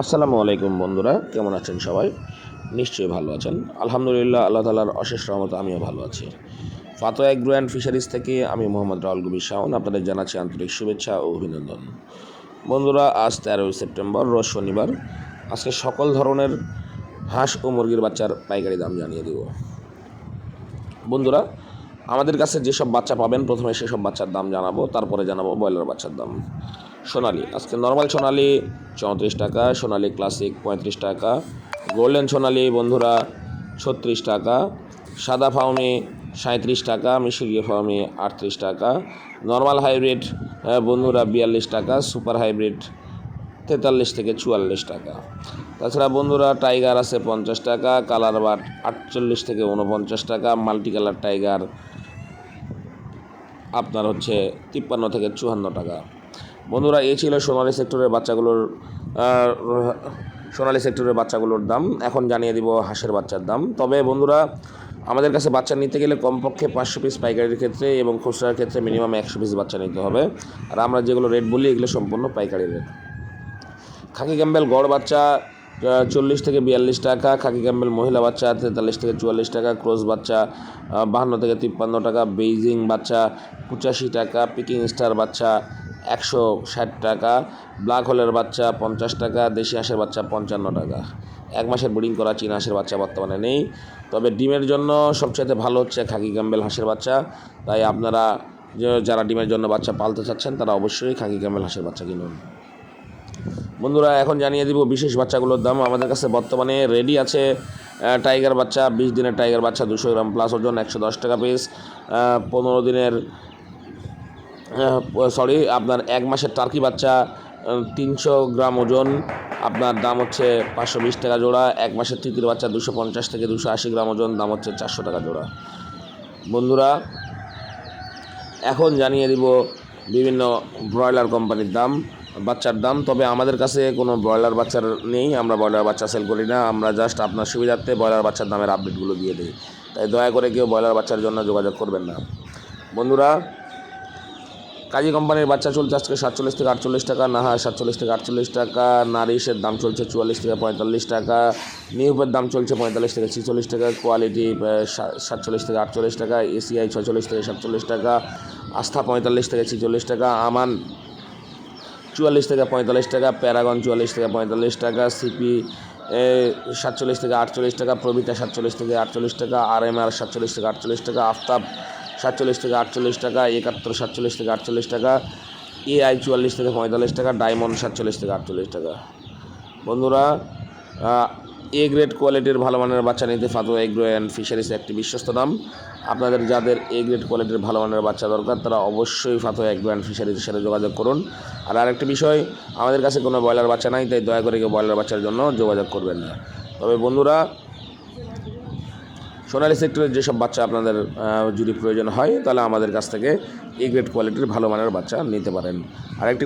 আসসালামু আলাইকুম বন্ধুরা, কেমন আছেন সবাই? নিশ্চয়ই ভালো আছেন। আলহামদুলিল্লাহ, আল্লাহ তালার অশেষ রহমত আমিও ভালো আছি। ফাতোয়া এগ্রো অ্যান্ড ফিশারিজ থেকে আমি মোহাম্মদ রাহুল কবির শাহন আপনাদের জানাচ্ছি আন্তরিক শুভেচ্ছা ও অভিনন্দন। বন্ধুরা, আজ তেরোই সেপ্টেম্বর, রোজ শনিবার। আজকে সকল ধরনের হাঁস ও মুরগির বাচ্চার পাইকারি দাম জানিয়ে দেব। বন্ধুরা, আমাদের কাছে যেসব বাচ্চা পাবেন, প্রথমে সেসব বাচ্চার দাম জানাব, তারপরে জানাব ব্রয়লার বাচ্চার দাম। সোনালি। আজকে নর্মাল সোনালি, চৌত্রিশ টাকা, সোনালি ক্লাসিক পঁয়ত্রিশ টাকা। গোল্ডেন সোনালি, বন্ধুরা, ছত্রিশ টাকা। সাদা ফাউমি সাঁত্রিশ টাকা। মিশরীয় ফাউমি আটত্রিশ টাকা। নর্মাল হাইব্রিড বন্ধুরা, বিয়াল্লিশ টাকা। সুপার হাইব্রিড তেতাল্লিশ থেকে চুয়াল্লিশ টাকা। তাছাড়া বন্ধুরা টাইগার আছে পঞ্চাশ টাকা। কালার বাট আটচল্লিশ থেকে উনপঞ্চাশ টাকা। মাল্টি কালার টাইগার আপনার হচ্ছে তিপ্পান্ন থেকে চুয়ান্ন টাকা। বন্ধুরা এই ছিল সোনালী সেক্টরের বাচ্চাগুলোর সোনালী সেক্টরের বাচ্চাগুলোর দাম। এখন জানিয়ে দিব হাঁসের বাচ্চার দাম। তবে বন্ধুরা, আমাদের কাছে বাচ্চা নিতে গেলে কমপক্ষে পাঁচশো পিস পাইকারির ক্ষেত্রে এবং খুচরার ক্ষেত্রে মিনিমাম একশো পিস বাচ্চা নিতে হবে। আর আমরা যেগুলো রেট বলি, এগুলো সম্পূর্ণ পাইকারি রেট খাকি ক্যাম্বেল গড় বাচ্চা চল্লিশ থেকে বিয়াল্লিশ টাকা। খাকি ক্যাম্বেল মহিলা বাচ্চা, তেতাল্লিশ থেকে চুয়াল্লিশ টাকা। ক্রোজ বাচ্চা বাহান্ন থেকে তিপ্পান্ন টাকা। বেইজিং বাচ্চা, পঁচাশি টাকা। পিকিং স্টার বাচ্চা একশো ষাট টাকা ব্ল্যাক হোলের বাচ্চা পঞ্চাশ টাকা, দেশি হাঁসের বাচ্চা পঞ্চান্ন টাকা। এক মাসের ব্রিডিং করা চীনা হাঁসের বাচ্চা বর্তমানে নেই। তবে ডিমের জন্য সবচেয়ে ভালো হচ্ছে খাকি ক্যাম্বেল হাঁসের বাচ্চা। তাই আপনারা যারা ডিমের জন্য বাচ্চা পালতে চাচ্ছেন, তারা অবশ্যই খাকি ক্যাম্বেল হাঁসের বাচ্চা কিনুন। বন্ধুরা, এখন জানিয়ে দিব বিশেষ বাচ্চাগুলোর দাম। আমাদের কাছে বর্তমানে রেডি আছে টাইগার বাচ্চা, বিশ দিনের টাইগার বাচ্চা, দুশো গ্রাম প্লাস ওজন, একশো দশ টাকা পিস পনেরো দিনের সরি আপনার এক মাসের টার্কি বাচ্চা তিনশো গ্রাম ওজন, আপনার দাম হচ্ছে পাঁচশো বিশ টাকা জোড়া, এক মাসের তৃতীয় বাচ্চা দুশো পঞ্চাশ থেকে দুশো আশি গ্রাম ওজন, দাম হচ্ছে চারশো টাকা জোড়া। বন্ধুরা, এখন জানিয়ে দিব বিভিন্ন ব্রয়লার কোম্পানির দাম, বাচ্চার দাম। তবে আমাদের কাছে কোনো ব্রয়লার বাচ্চার নেই, আমরা ব্রয়লার বাচ্চা সেল করি না। আমরা জাস্ট আপনার সুবিধার্থে ব্রয়লার বাচ্চার দামের আপডেটগুলো দিয়ে দিই। তাই দয়া করে কেউ ব্রয়লার বাচ্চার জন্য যোগাযোগ করবেন না। বন্ধুরা কাজী কোম্পানির বাচ্চা চলছে আজকে সাতচল্লিশ থেকে আটচল্লিশ টাকা, নাহা সাতচল্লিশ থেকে আটচল্লিশ টাকা নারিশের দাম চলছে চুয়াল্লিশ থেকে পঁয়তাল্লিশ টাকা, নিউপের দাম চলছে পঁয়তাল্লিশ থেকে ছিচল্লিশ টাকা, কোয়ালিটি সাতচল্লিশ থেকে আটচল্লিশ টাকা, এসিআই ছয়চল্লিশ থেকে সাতচল্লিশ টাকা, আস্থা পঁয়তাল্লিশ থেকে ছিচল্লিশ টাকা, আমান চুয়াল্লিশ থেকে পঁয়তাল্লিশ টাকা, প্যারাগন চুয়াল্লিশ থেকে পঁয়তাল্লিশ টাকা, সিপি সাতচল্লিশ থেকে আটচল্লিশ টাকা, প্রবিতা সাতচল্লিশ থেকে আটচল্লিশ টাকা, আর এম আর সাতচল্লিশ থেকে আটচল্লিশ টাকা, আফতাব সাতচল্লিশ থেকে আটচল্লিশ টাকা, একাত্তর সাতচল্লিশ থেকে আটচল্লিশ টাকা, এআই চুয়াল্লিশ থেকে পঁয়তাল্লিশ টাকা, ডায়মন্ড সাতচল্লিশ থেকে আটচল্লিশ টাকা। বন্ধুরা এ গ্রেড কোয়ালিটির ভালো মানের বাচ্চা নিতে ফাতো এগ্রো অ্যান্ড ফিশারিজ একটি বিশ্বস্ত নাম আপনাদের যাদের এ গ্রেড কোয়ালিটির ভালো মানের বাচ্চা দরকার, তারা অবশ্যই ফাতো এগ্রো অ্যান্ড ফিশারিজের সাথে যোগাযোগ করুন। আর আরেকটি বিষয়, আমাদের কাছে কোনো ব্রয়লার বাচ্চা নাই, তাই দয়া করে কেউ ব্রয়লার বাচ্চার জন্য যোগাযোগ করবেন না। তবে বন্ধুরা সোনালী সেক্টরের যেসব বাচ্চা আপনাদের যদি প্রয়োজন হয়, তাহলে আমাদের কাছ থেকে এ গ্রেড কোয়ালিটির ভালো মানের বাচ্চা নিতে পারেন। আরেকটি